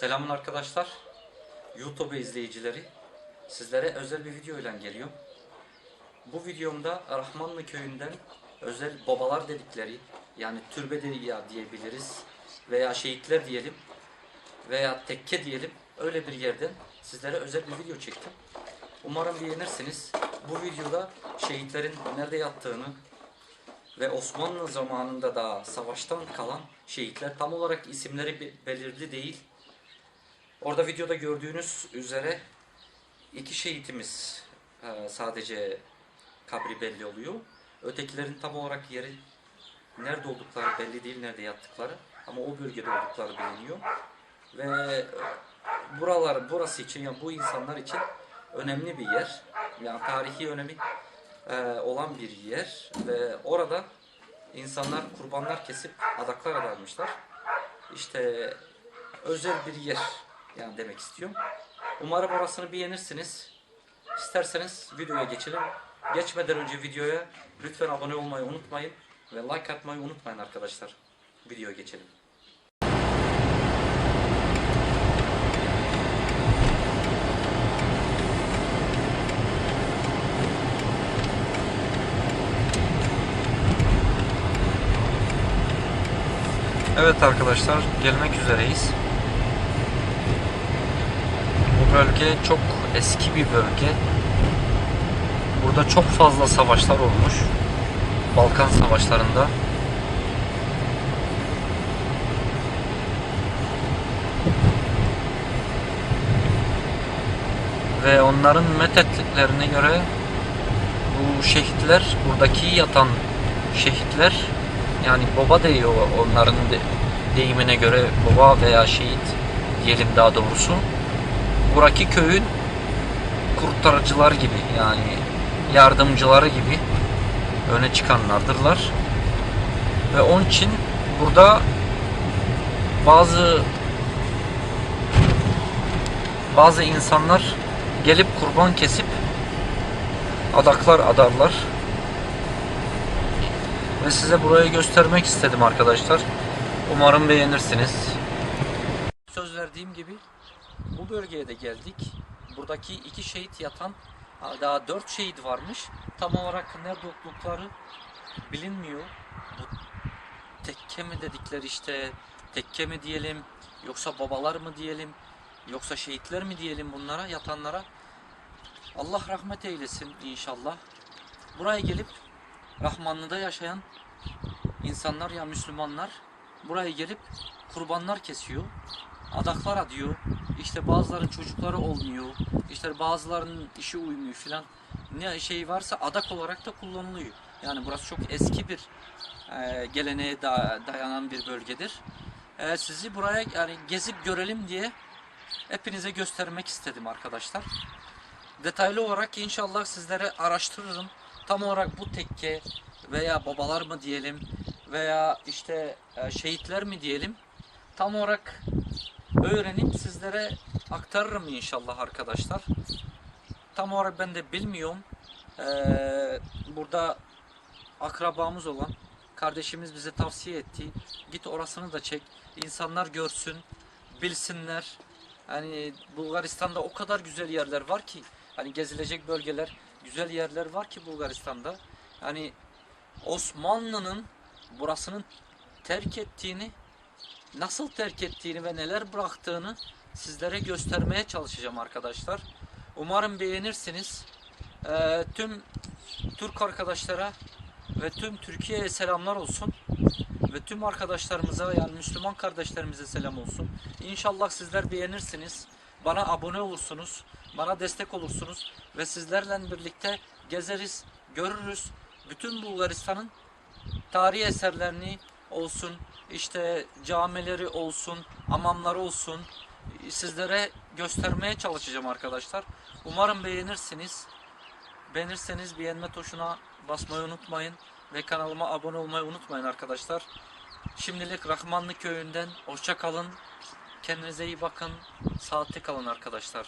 Selamün arkadaşlar. YouTube izleyicileri. Sizlere özel bir video ile geliyorum. Bu videomda Rahmanlı köyünden özel babalar dedikleri yani türbe ya diyebiliriz veya şehitler diyelim veya tekke diyelim öyle bir yerden sizlere özel bir video çektim. Umarım beğenirsiniz. Bu videoda şehitlerin nerede yattığını ve Osmanlı zamanında da savaştan kalan şehitler tam olarak isimleri be- belirli değil. Orada videoda gördüğünüz üzere iki şehitimiz e, sadece kabri belli oluyor. Ötekilerin tam olarak yeri nerede oldukları belli değil, nerede yattıkları ama o bölgede oldukları biliniyor. Ve e, buralar burası için yani bu insanlar için önemli bir yer. Yani tarihi önemi e, olan bir yer ve orada insanlar kurbanlar kesip adaklar adarmışlar. İşte özel bir yer yani demek istiyorum. Umarım orasını beğenirsiniz. İsterseniz videoya geçelim. Geçmeden önce videoya lütfen abone olmayı unutmayın ve like atmayı unutmayın arkadaşlar. Videoya geçelim. Evet arkadaşlar gelmek üzereyiz. Bölge çok eski bir bölge. Burada çok fazla savaşlar olmuş. Balkan savaşlarında. Ve onların methettiklerine göre bu şehitler, buradaki yatan şehitler yani baba diyor onların de- deyimine göre baba veya şehit diyelim daha doğrusu. Buradaki köyün kurtarıcılar gibi yani yardımcıları gibi öne çıkanlardırlar. Ve onun için burada bazı bazı insanlar gelip kurban kesip adaklar adarlar. Ve size burayı göstermek istedim arkadaşlar. Umarım beğenirsiniz. Söz verdiğim gibi bu bölgeye de geldik. Buradaki iki şehit yatan daha dört şehit varmış. Tam olarak nerede oldukları bilinmiyor. Bu tekke mi dedikleri işte tekke mi diyelim yoksa babalar mı diyelim yoksa şehitler mi diyelim bunlara yatanlara. Allah rahmet eylesin inşallah. Buraya gelip Rahmanlı'da yaşayan insanlar ya Müslümanlar buraya gelip kurbanlar kesiyor. Adaklar adıyor. İşte bazıların çocukları olmuyor. İşte bazılarının işi uymuyor filan. Ne şey varsa adak olarak da kullanılıyor. Yani burası çok eski bir e, geleneğe da- dayanan bir bölgedir. E, sizi buraya yani gezip görelim diye hepinize göstermek istedim arkadaşlar. Detaylı olarak inşallah sizlere araştırırım. Tam olarak bu tekke veya babalar mı diyelim veya işte e, şehitler mi diyelim tam olarak öğrenip sizlere aktarırım inşallah arkadaşlar. Tam olarak ben de bilmiyorum. Ee, burada akrabamız olan kardeşimiz bize tavsiye etti. Git orasını da çek. İnsanlar görsün, bilsinler. Hani Bulgaristan'da o kadar güzel yerler var ki hani gezilecek bölgeler, güzel yerler var ki Bulgaristan'da. Hani Osmanlı'nın burasının terk ettiğini, nasıl terk ettiğini ve neler bıraktığını sizlere göstermeye çalışacağım arkadaşlar. Umarım beğenirsiniz. Ee, tüm Türk arkadaşlara ve tüm Türkiye'ye selamlar olsun. Ve tüm arkadaşlarımıza yani Müslüman kardeşlerimize selam olsun. İnşallah sizler beğenirsiniz. Bana abone olursunuz. Bana destek olursunuz. Ve sizlerle birlikte gezeriz, görürüz. Bütün Bulgaristan'ın tarihi eserlerini olsun, işte camileri olsun, hamamları olsun sizlere göstermeye çalışacağım arkadaşlar. Umarım beğenirsiniz. Beğenirseniz beğenme tuşuna basmayı unutmayın ve kanalıma abone olmayı unutmayın arkadaşlar. Şimdilik Rahmanlı köyünden hoşça kalın. Kendinize iyi bakın. Sağlıklı kalın arkadaşlar.